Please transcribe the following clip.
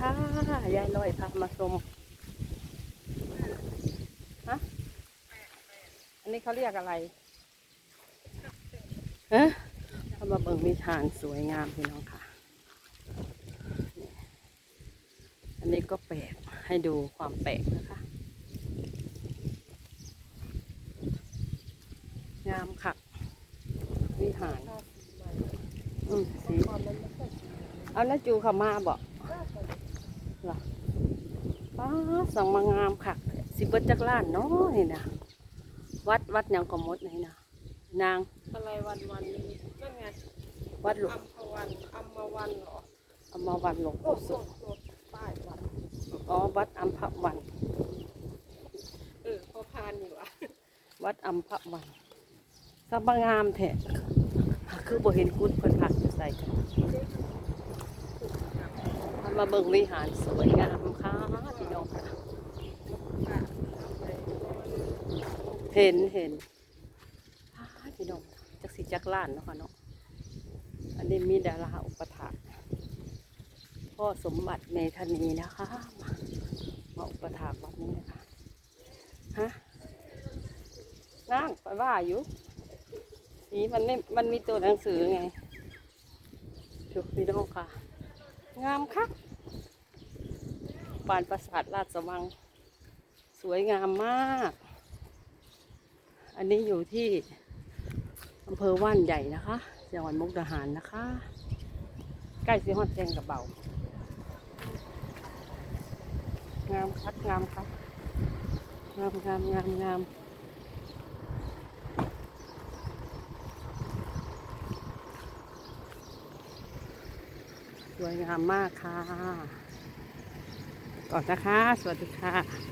ค่ะยายลอยพามาชมฮะอันนี้เขาเรียกอะไรฮะเขามาเบิ่งมีทานสวยงามพี่น้องค่ะ อันนี้ก็แปลกให้ดูความแปลกนะคะ งามค่ะวิหารอืมสีเอาแล้วจูเขามาบอก เหรอป้าสั่งมางามค่ะสิเบิดจักล้านเนาะนี่นะวัดวัดหยังก็หมดนี่นะนางอะไรวันวันนี้นั่นไงวัดหลวงอัมพวันอัมมาวันเหรอเอามาวันหลวงโอ้ปู่โหสุขป้ายวันอ๋อวัดอัมพวันเออพอพานอยู่อะวัดอัมพวันสักบางามแท้คือบ่เห็นกุดเพิ่นพักอยู่ใส่กัน มาเบิ่งวิหารสวยงามค่ะพี่น้องค่ะเห็นเห็นพี่น้องจักสิจักล้านเนาะค่ะเนาะอันนี้มีดาราอุปถาพ่อสมบัติเมธานีนะคะมามาอุปถากวัดนี้นะคะฮะนั่งไปว่าอยู่สีมันไม่มันมีตัวหนังสือไงดูพี่น้องค่ะ งามคัก ปานปราสาทราชวัง สวยงามมาก อันนี้อยู่ที่อำเภอว่านใหญ่นะคะ จังหวัดมุกดาหารนะคะ ใกล้สิฮอดแจงกับเบางามคัดงามคัดงามงามงามงามสวยงามมากค่ะ ก่อนนะคะ สวัสดีค่ะ